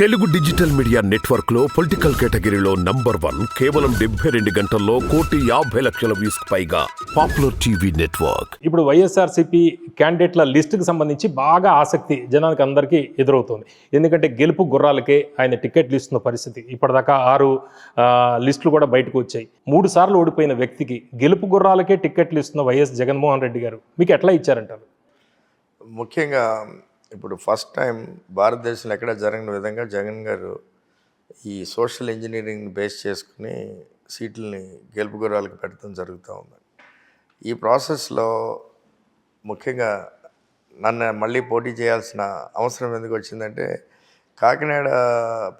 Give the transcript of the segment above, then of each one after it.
Telugu digital media నెట్వర్క్లో political కేటగిరీలో number one కేవలం డెబ్బై రెండు గంటల్లో కోటి యాభై లక్షల వ్యూస్ పైగా పాపులర్ టీవీ నెట్వర్క్. ఇప్పుడు వైఎస్ఆర్సీపీ క్యాండిడేట్ల లిస్టుకి సంబంధించి బాగా ఆసక్తి జనానికి అందరికీ ఎదురవుతుంది. ఎందుకంటే గెలుపు గుర్రాలకే ఆయన టికెట్లు ఇస్తున్న పరిస్థితి. ఇప్పటిదాకా ఆరు లిస్టులు కూడా బయటకు వచ్చాయి. మూడు సార్లు ఓడిపోయిన వ్యక్తికి గెలుపు గుర్రాలకే టికెట్లు ఇస్తున్న వైఎస్ జగన్మోహన్ రెడ్డి గారు మీకు ఎట్లా ఇచ్చారంటారు? ముఖ్యంగా ఇప్పుడు ఫస్ట్ టైం భారతదేశంలో ఎక్కడ జరగని విధంగా జగన్ గారు ఈ సోషల్ ఇంజనీరింగ్ బేస్ చేసుకుని సీట్లని గెలుపు పెట్టడం జరుగుతూ ఉంది. ఈ ప్రాసెస్లో ముఖ్యంగా నన్ను మళ్ళీ పోటీ చేయాల్సిన అవసరం ఎందుకు వచ్చిందంటే కాకినాడ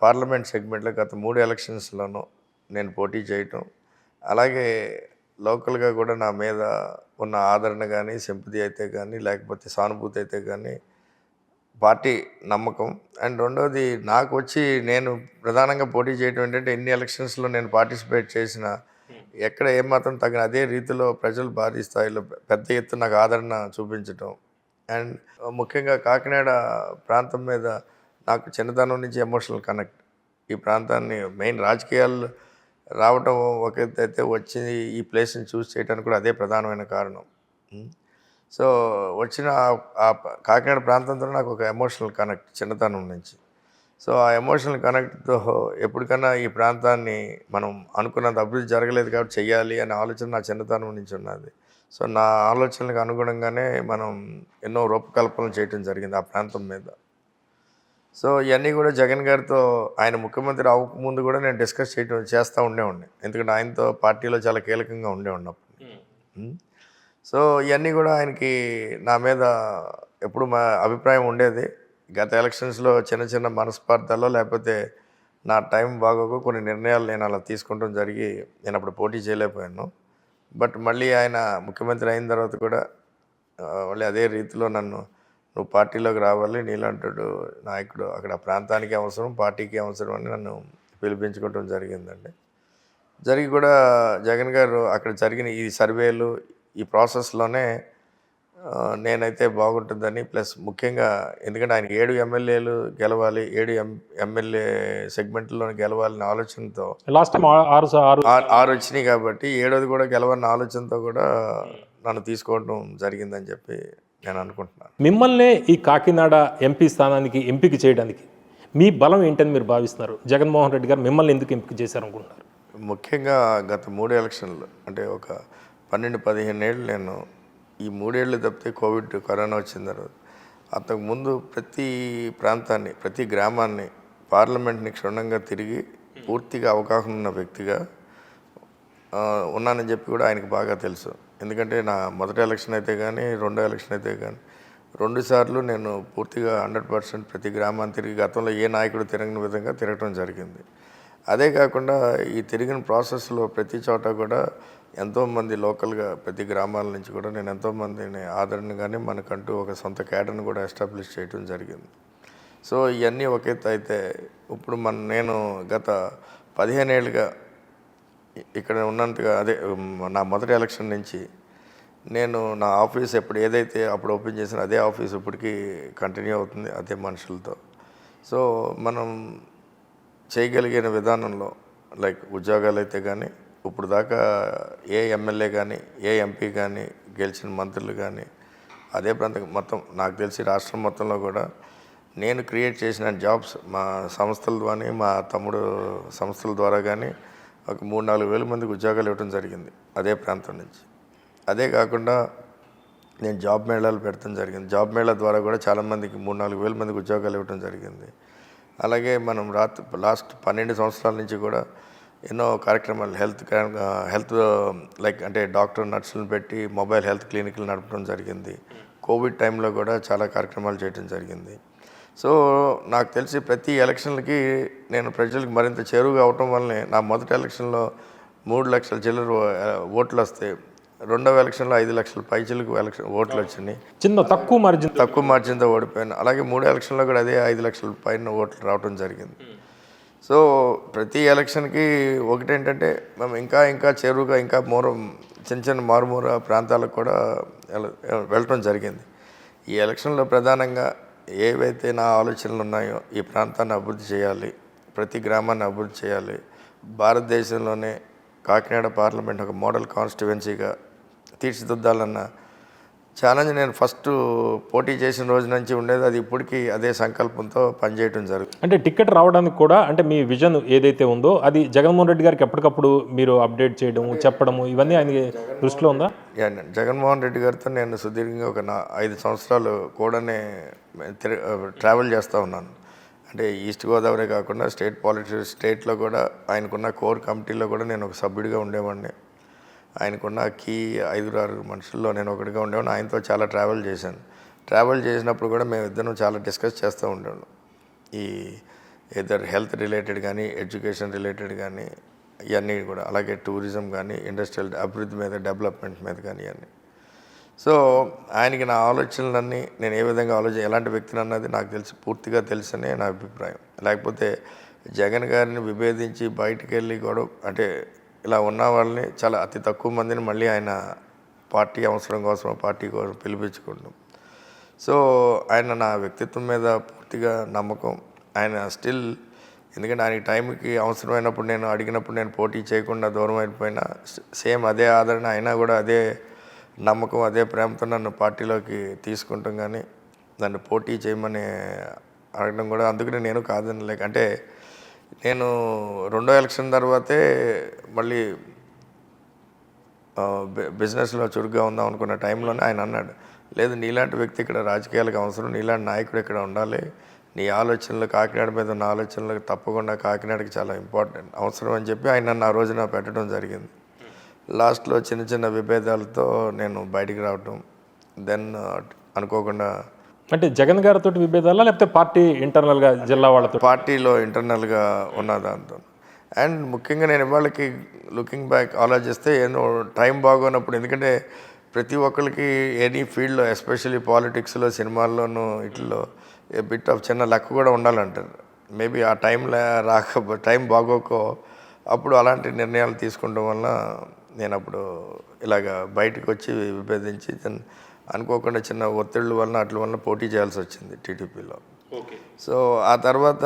పార్లమెంట్ సెగ్మెంట్లో గత మూడు ఎలక్షన్స్లోనూ నేను పోటీ చేయటం అలాగే లోకల్గా కూడా నా మీద ఉన్న ఆదరణ కానీ సింపతి అయితే కానీ లేకపోతే సానుభూతి అయితే కానీ పార్టీ నమ్మకం. అండ్ రెండోది నాకు వచ్చి నేను ప్రధానంగా పోటీ చేయడం ఏంటంటే ఎన్ని ఎలక్షన్స్లో నేను పార్టిసిపేట్ చేసిన ఎక్కడ ఏమాత్రం తగిన అదే రీతిలో ప్రజలు భారీ స్థాయిలో పెద్ద ఎత్తున నాకు ఆదరణ చూపించటం. అండ్ ముఖ్యంగా కాకినాడ ప్రాంతం మీద నాకు చిన్నతనం నుంచి ఎమోషనల్ కనెక్ట్. ఈ ప్రాంతాన్ని మెయిన్ రాజకీయాలు రావటం ఒక అయితే వచ్చి ఈ ప్లేస్ని చూస్ చేయడానికి కూడా అదే ప్రధానమైన కారణం. సో వచ్చిన ఆ- కాకినాడ ప్రాంతంతో నాకు ఒక ఎమోషనల్ కనెక్ట్ చిన్నతనం నుంచి. సో ఆ ఎమోషనల్ కనెక్ట్తో ఎప్పటికన్నా ఈ ప్రాంతాన్ని మనం అనుకున్నంత అభివృద్ధి జరగలేదు కాబట్టి చెయ్యాలి అనే ఆలోచన నా చిన్నతనం నుంచి ఉన్నది. సో నా ఆలోచనలకు అనుగుణంగానే మనం ఎన్నో రూపకల్పనలు చేయటం జరిగింది ఆ ప్రాంతం మీద. సో ఇవన్నీ కూడా జగన్ గారితో ఆయన ముఖ్యమంత్రి అవ్వక ముందు కూడా నేను డిస్కస్ చేయటం చేస్తూ ఉండేవాడిని. ఎందుకంటే ఆయనతో పార్టీలో చాలా కీలకంగా ఉండే ఉన్నప్పుడు ఉం. సో ఇవన్నీ కూడా ఆయనకి నా మీద ఎప్పుడు మా అభిప్రాయం ఉండేది. గత ఎలక్షన్స్లో చిన్న చిన్న మనస్పార్థాల్లో లేకపోతే నా టైం బాగోకు కొన్ని నిర్ణయాలు నేను అలా తీసుకుంటాం జరిగి నేను అప్పుడు పోటీ చేయలేకపోయాను. బట్ మళ్ళీ ఆయన ముఖ్యమంత్రి అయిన తర్వాత కూడా మళ్ళీ అదే రీతిలో నన్ను నువ్వు పార్టీలోకి రావాలి నీలాంటి నాయకుడు అక్కడ ప్రాంతానికి అవసరం పార్టీకి అవసరం అని నన్ను పిలిపించుకోవటం జరిగిందండి. జరిగి కూడా జగన్ గారు అక్కడ జరిగిన ఈ సర్వేలు ఈ ప్రాసెస్లోనే నేనైతే బాగుంటుందని ప్లస్ ముఖ్యంగా ఎందుకంటే ఆయన ఏడు ఎమ్మెల్యేలు గెలవాలి ఏడు ఎం ఎమ్మెల్యే సెగ్మెంట్లో గెలవాలనే ఆలోచనతో లాస్ట్ టైం ఆరు ఆరు వచ్చినాయి కాబట్టి ఏడోది కూడా గెలవన్న ఆలోచనతో కూడా నన్ను తీసుకోవడం జరిగిందని చెప్పి నేను అనుకుంటున్నాను. మిమ్మల్నే ఈ కాకినాడ ఎంపీ స్థానానికి ఎంపిక చేయడానికి మీ బలం ఏంటని మీరు భావిస్తున్నారు? జగన్మోహన్ రెడ్డి గారు మిమ్మల్ని ఎందుకు ఎంపిక చేశారనుకుంటున్నారు? ముఖ్యంగా గత మూడు ఎలక్షన్లు అంటే ఒక పన్నెండు పదిహేను ఏళ్ళు నేను ఈ మూడేళ్ళు తప్పితే కోవిడ్ కరోనా వచ్చిన తర్వాత అంతకు ముందు ప్రతి ప్రాంతాన్ని ప్రతి గ్రామాన్ని పార్లమెంట్ని క్షుణ్ణంగా తిరిగి పూర్తిగా అవగాహన ఉన్న వ్యక్తిగా ఉన్నానని చెప్పి కూడా ఆయనకు బాగా తెలుసు. ఎందుకంటే నా మొదటి ఎలక్షన్ అయితే కానీ రెండో ఎలక్షన్ అయితే కానీ రెండు సార్లు నేను పూర్తిగా హండ్రెడ్ పర్సెంట్ ప్రతి గ్రామాన్ని తిరిగి గతంలో ఏ నాయకుడు తిరగని విధంగా తిరగటం జరిగింది. అదే కాకుండా ఈ తిరిగిన ప్రాసెస్లో ప్రతి చోట కూడా ఎంతోమంది లోకల్గా ప్రతి గ్రామాల నుంచి కూడా నేను ఎంతోమందిని ఆదరణ కానీ మనకంటూ ఒక సొంత క్యాడర్ని కూడా ఎస్టాబ్లిష్ చేయడం జరిగింది. సో ఇవన్నీ ఒకే అయితే ఇప్పుడు మన నేను గత పదిహేనేళ్ళుగా ఇక్కడ ఉన్నంతగా అదే నా మొదటి ఎలక్షన్ నుంచి నేను నా ఆఫీస్ ఎప్పుడు ఏదైతే అప్పుడు ఓపెన్ చేసిన అదే ఆఫీస్ ఇప్పటికీ కంటిన్యూ అవుతుంది అదే మనుషులతో. సో మనం చేయగలిగిన విధానంలో లైక్ ఉద్యోగాలు అయితే కానీ ఇప్పుడు దాకా ఏ ఎమ్మెల్యే కానీ ఏ ఎంపీ కానీ గెలిచిన మంత్రులు కానీ అదే ప్రాంతం మొత్తం నాకు తెలిసి రాష్ట్రం మొత్తంలో కూడా నేను క్రియేట్ చేసిన జాబ్స్ మా సంస్థల ద్వారా మా తమ్ముడు సంస్థల ద్వారా కానీ ఒక మూడు నాలుగు వేల మందికి ఉద్యోగాలు ఇవ్వడం జరిగింది అదే ప్రాంతం నుంచి. అదే కాకుండా నేను జాబ్ మేళాలు పెడతాం జరిగింది. జాబ్ మేళా ద్వారా కూడా చాలామందికి మూడు నాలుగు వేల మందికి ఉద్యోగాలు ఇవ్వడం జరిగింది. అలాగే మనం రాత్ లాస్ట్ పన్నెండు సంవత్సరాల నుంచి కూడా ఎన్నో కార్యక్రమాలు హెల్త్ హెల్త్ లైక్ అంటే డాక్టర్ నర్సులను పెట్టి మొబైల్ హెల్త్ క్లినిక్లు నడపడం జరిగింది. కోవిడ్ టైంలో కూడా చాలా కార్యక్రమాలు చేయడం జరిగింది. సో నాకు తెలిసి ప్రతి ఎలక్షన్లకి నేను ప్రజలకు మరింత చేరువుగా అవటం వల్లనే నా మొదటి ఎలక్షన్లో మూడు లక్షల చిల్లర ఓట్లు వస్తే రెండవ ఎలక్షన్లో ఐదు లక్షల పైచిలకు ఎలక్షన్ ఓట్లు వచ్చినాయి. చిన్న తక్కువ మార్జిన్ తక్కువ మార్జిన్తో ఓడిపోయాను. అలాగే మూడు ఎలక్షన్లో కూడా అదే ఐదు లక్షల పైన ఓట్లు రావడం జరిగింది. సో ప్రతి ఎలక్షన్కి ఒకటేంటంటే మేము ఇంకా ఇంకా చేరువుగా ఇంకా మూర చిన్న చిన్న మారుమూర ప్రాంతాలకు కూడా వెళ్ళటం జరిగింది. ఈ ఎలక్షన్లో ప్రధానంగా ఏవైతే నా ఆలోచనలు ఉన్నాయో ఈ ప్రాంతాన్ని అభివృద్ధి చేయాలి ప్రతి గ్రామాన్ని అభివృద్ధి చేయాలి భారతదేశంలోనే కాకినాడ పార్లమెంట్ ఒక మోడల్ కాన్స్టిట్యువెన్సీగా తీర్చిదిద్దాలన్న ఛాలెంజ్ నేను ఫస్ట్ పోటీ చేసిన రోజు నుంచి ఉండేది అది ఇప్పటికీ అదే సంకల్పంతో పనిచేయడం జరుగుతుంది. అంటే టికెట్ రావడానికి కూడా అంటే మీ విజన్ ఏదైతే ఉందో అది జగన్మోహన్ రెడ్డి గారికి ఎప్పటికప్పుడు మీరు అప్డేట్ చేయడము చెప్పడము ఇవన్నీ ఆయన దృష్టిలో ఉందా? జగన్మోహన్ రెడ్డి గారితో నేను సుదీర్ఘంగా ఒక నా ఐదు సంవత్సరాలు కూడానే ట్రావెల్ చేస్తూ ఉన్నాను. అంటే ఈస్ట్ గోదావరి కాకుండా స్టేట్ పాలిటిక్స్ స్టేట్లో కూడా ఆయనకున్న కోర్ కమిటీలో కూడా నేను ఒక సభ్యుడిగా ఉండేవాడిని. ఆయనకున్న కీ ఐదుగురు ఆరుగురు మనుషుల్లో నేను ఒకటిగా ఉండేవాడిని. ఆయనతో చాలా ట్రావెల్ చేశాను. ట్రావెల్ చేసినప్పుడు కూడా మేము ఇద్దరం చాలా డిస్కస్ చేస్తూ ఉండేవాళ్ళం. ఈ ఇద్దరు హెల్త్ రిలేటెడ్ కానీ ఎడ్యుకేషన్ రిలేటెడ్ కానీ ఇవన్నీ కూడా. అలాగే టూరిజం కానీ ఇండస్ట్రియల్ అభివృద్ధి మీద డెవలప్మెంట్ మీద కానీ ఇవన్నీ సో ఆయనకి నా ఆలోచనలన్నీ నేను ఏ విధంగా ఆలోచన ఎలాంటి వ్యక్తిని అన్నది నాకు తెలిసి పూర్తిగా తెలుసనే నా అభిప్రాయం. లేకపోతే జగన్ గారిని విభేదించి బయటకెళ్ళి వెళ్ళి గొడవ అంటే ఇలా ఉన్న వాళ్ళని చాలా అతి తక్కువ మందిని మళ్ళీ ఆయన పార్టీ అవసరం కోసం పార్టీ కోసం పిలిపించుకుంటాం సో ఆయన నా వ్యక్తిత్వం మీద పూర్తిగా నమ్మకం. ఆయన స్టిల్ ఎందుకంటే ఆయనకి టైంకి అవసరమైనప్పుడు నేను అడిగినప్పుడు నేను పోటీ చేయకుండా దూరం అయిపోయినా సేమ్ అదే ఆదరణ అయినా కూడా అదే నమ్మకం అదే ప్రేమతో నన్ను పార్టీలోకి తీసుకుంటాం కానీ నన్ను పోటీ చేయమని అడగడం కూడా అందుకనే నేను కాదని లేక అంటే నేను రెండో ఎలక్షన్ తర్వాతే మళ్ళీ బిజినెస్లో చురుగ్గా ఉందాం అనుకున్న టైంలోనే ఆయన అన్నాడు లేదు నీలాంటి వ్యక్తి ఇక్కడ రాజకీయాలకు అవసరం నీలాంటి నాయకుడు ఇక్కడ ఉండాలి. నీ ఆలోచనలు కాకినాడ మీద ఉన్న ఆలోచనలు తప్పకుండా కాకినాడకి చాలా ఇంపార్టెంట్ అవసరం అని చెప్పి ఆయన నన్ను ఆ రోజున పెట్టడం జరిగింది. లాస్ట్లో చిన్న చిన్న విభేదాలతో నేను బయటికి రావటం దెన్ అనుకోకుండా అంటే జగన్ గారితో విభేదాలా లేకపోతే పార్టీ ఇంటర్నల్గా జిల్లా వాళ్ళతో? పార్టీలో ఇంటర్నల్గా ఉన్న దాంతో. అండ్ ముఖ్యంగా నేను ఇవాళకి లుకింగ్ బ్యాక్ ఆలోచిస్తే ఏదో టైం బాగోనప్పుడు ఎందుకంటే ప్రతి ఒక్కరికి ఎనీ ఫీల్డ్లో ఎస్పెషల్లీ పాలిటిక్స్లో సినిమాల్లోనూ ఇట్లో ఏ బిట్ ఆఫ్ చిన్న లక్ కూడా ఉండాలంటారు. మేబీ ఆ టైంలో రాక టైం బాగోకో అప్పుడు అలాంటి నిర్ణయాలు తీసుకోవడం వల్ల నేను అప్పుడు ఇలాగ బయటకు వచ్చి విభేదించి అనుకోకుండా చిన్న ఒత్తిళ్ళ వలన అట్ల వలన పోటీ చేయాల్సి వచ్చింది టీడీపీలో. సో ఆ తర్వాత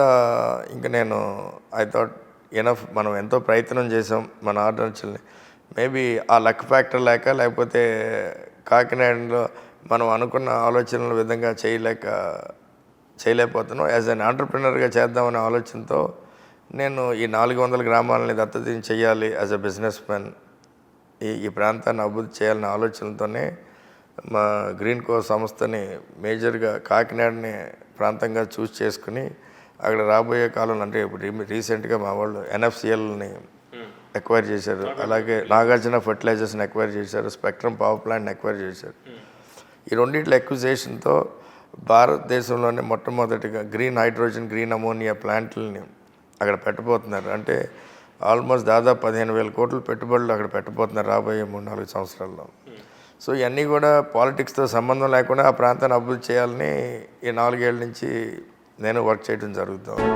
ఇంకా నేను ఐ థాట్ ఎనఫ్ మనం ఎంతో ప్రయత్నం చేసాం మన ఆలోచనని మేబీ ఆ లక్ ఫ్యాక్టర్ లేక లేకపోతే కాకినాడలో మనం అనుకున్న ఆలోచనల విధంగా చేయలేక చేయలేకపోతున్నాం. యాజ్ అన్ ఆంటర్ప్రినర్గా చేద్దామనే ఆలోచనతో నేను ఈ నాలుగు వందల గ్రామాలని దత్తత చేయాలి యాజ్ అ బిజినెస్ మ్యాన్ ఈ ఈ ప్రాంతాన్ని అభివృద్ధి చేయాలనే ఆలోచనతోనే మా గ్రీన్ కో సంస్థని మేజర్గా కాకినాడని ప్రాంతంగా చూస్ చేసుకుని అక్కడ రాబోయే కాలంలో అంటే ఇప్పుడు రీ- రీసెంట్గా మా వాళ్ళు ఎన్ఎఫ్సిఎల్ని ఎక్వైర్ చేశారు. అలాగే నాగార్జున ఫర్టిలైజర్స్ని ఎక్వైర్ చేశారు. స్పెక్ట్రమ్ పవర్ ప్లాంట్ని ఎక్వైర్ చేశారు. ఈ రెండిట్ల ఎక్విజేషన్తో భారతదేశంలోనే మొట్టమొదటిగా గ్రీన్ హైడ్రోజన్ గ్రీన్ అమోనియా ప్లాంట్లని అక్కడ పెట్టబోతున్నారు. అంటే ఆల్మోస్ట్ దాదాపు పదిహేను వేల కోట్లు పెట్టుబడులు అక్కడ పెట్టబోతున్నారు రాబోయే మూడు నాలుగు సంవత్సరాల్లో. సో ఇవన్నీ కూడా పాలిటిక్స్తో సంబంధం లేకుండా ఆ ప్రాంతాన్ని అభివృద్ధి చేయాలని ఈ నాలుగేళ్ళ నుంచి నేను వర్క్ చేయడం జరుగుతుంది